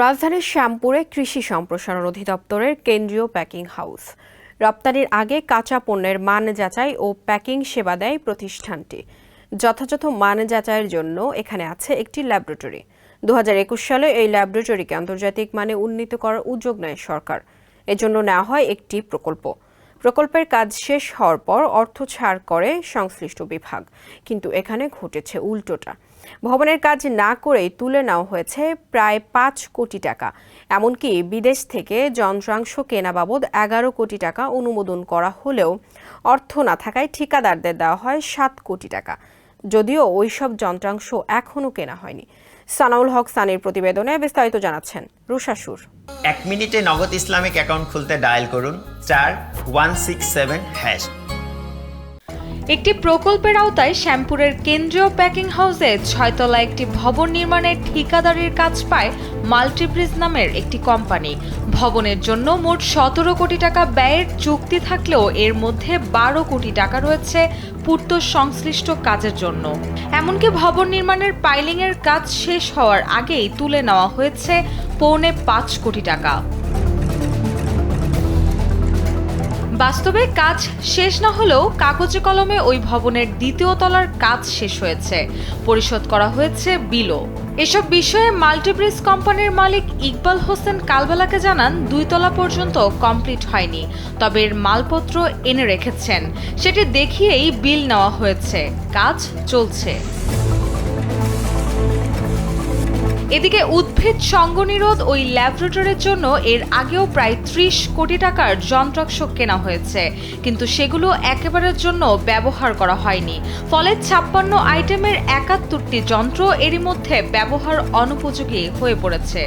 রাজধানীর শ্যামপুরে কৃষি সম্প্রসারণ অধিদপ্তরের কেন্দ্রীয় প্যাকিং হাউস। রপ্তানির আগে কাঁচা পণ্যের মান যাচাই ও প্যাকিং সেবা দেয় প্রতিষ্ঠানটি। যথাযথ মান যাচাইয়ের জন্য এখানে আছে একটি ল্যাবরেটরি। দু হাজার একুশ সালে এই ল্যাবরেটরিকে আন্তর্জাতিক মানে উন্নীত করার উদ্যোগ নেয় সরকার। এজন্য নেওয়া হয় একটি প্রকল্প। প্রকল্পের কাজ শেষ হওয়ার পর অর্থ ছাড় করে সংশ্লিষ্ট বিভাগ। কিন্তু এখানে ঘটেছে উল্টোটা। ভবনের কাজ না করেই তুলে নেওয়া হয়েছে প্রায় পাঁচ কোটি টাকা। এমনকি বিদেশ থেকে যন্ত্রাংশ কেনা বাবদ এগারো কোটি টাকা অনুমোদন করা হলেও অর্থ না থাকায় ঠিকাদারদের দেওয়া হয় সাত কোটি টাকা। যদিও ওইসব যন্ত্রাংশ এখনও কেনা হয়নি। সানাউল হক সানির প্রতিবেদনে বিস্তারিত জানাচ্ছেন রুশাসুর এক মিনিটে নগদ ইসলামিক অ্যাকাউন্ট খুলতে ডায়াল করুন, চার, ওয়ান সিক্স সেভেন, হ্যাশ। একটি প্রকল্পের আওতায় শ্যামপুরের কেন্দ্রীয় প্যাকিং হাউসে ছয়তলা একটি ভবন নির্মাণের ঠিকাদারির কাজ পায় মাল্টিব্রিজ নামের একটি কোম্পানি ভবনের জন্য মোট সতেরো কোটি টাকা ব্যয়ের চুক্তি থাকলেও এর মধ্যে বারো কোটি টাকা রয়েছে পূর্ত সংশ্লিষ্ট কাজের জন্য। এমনকি ভবন নির্মাণের পাইলিংয়ের কাজ শেষ হওয়ার আগেই তুলে নেওয়া হয়েছে পৌনে পাঁচ কোটি টাকা। বাস্তবে কাজ শেষ না হলেও কাগজে কলমে ওই ভবনের দ্বিতীয় তলার কাজ শেষ হয়েছে। পরিশোধ করা হয়েছে বিলও। এসব বিষয়ে মাল্টিব্রিজ কোম্পানির মালিক ইকবাল হোসেন কালবেলাকে জানান, দুই তলা পর্যন্ত কমপ্লিট হয়নি, তবে এর মালপত্র এনে রেখেছেন। সেটি দেখিয়েই বিল নেওয়া হয়েছে। কাজ চলছে। এদিকে উদ্ভিদ সঙ্গনিরোধ ওই ল্যাবরেটরির জন্য এর আগেও প্রায় ত্রিশ কোটি টাকার যন্ত্রাংশ কেনা হয়েছে, কিন্তু সেগুলো একেবারের জন্য ব্যবহার করা হয়নি। ফলে ছাপ্পান্ন আইটেমের একাত্তরটি যন্ত্র এরই মধ্যে ব্যবহার অনুপযোগী হয়ে পড়েছে।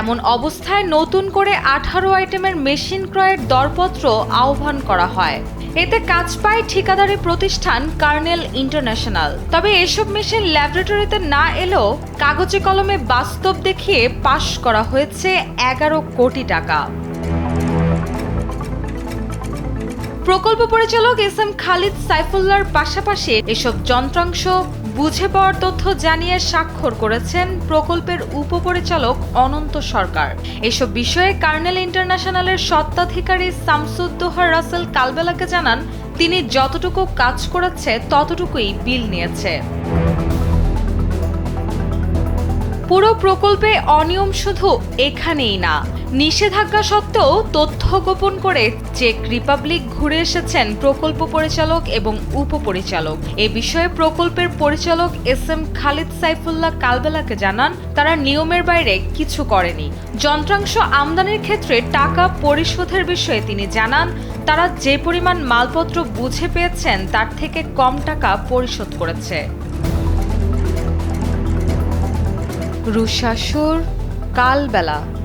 এমন অবস্থায় নতুন করে আঠারো আইটেমের মেশিন ক্রয়ের দরপত্র আহ্বান করা হয়। এতে কাজ পায় ঠিকাদারি প্রতিষ্ঠান কার্নেল ইন্টারন্যাশনাল। তবে এসব মেশিন ল্যাবরেটরিতে না এলেও কাগজে কলমে বাস্তব দেখিয়ে পাশ করা হয়েছে এগারো কোটি টাকা। প্রকল্প পরিচালক এস এম খালিদ সাইফুল্লাহর পাশাপাশি এসব যন্ত্রাংশ বুঝে পাওয়ার তথ্য জানিয়ে স্বাক্ষর করেছেন প্রকল্পের উপপরিচালক অনন্ত সরকার। এসব বিষয়ে কার্নেল ইন্টারন্যাশনালের স্বত্বাধিকারী শামসুদ্দোহার রাসেল কালবেলাকে জানান, তিনি যতটুকু কাজ করেছে ততটুকুই বিল নিয়েছে। পুরো প্রকল্পে অনিয়ম শুধু এখানেই না নিষেধাজ্ঞা সত্ত্বেও তথ্য গোপন করে চেক রিপাবলিক ঘুরে এসেছেন প্রকল্প পরিচালক এবং উপপরিচালক। এ বিষয়ে প্রকল্পের পরিচালক এস এম খালিদ সাইফুল্লাহ কালবেলাকে জানান, তারা নিয়মের বাইরে কিছু করেনি। যন্ত্রাংশ আমদানির ক্ষেত্রে টাকা পরিশোধের বিষয়ে তিনি জানান, তারা যে পরিমাণ মালপত্র বুঝে পেয়েছেন তার থেকে কম টাকা পরিশোধ করেছে। রুশাসুর কালবেলা।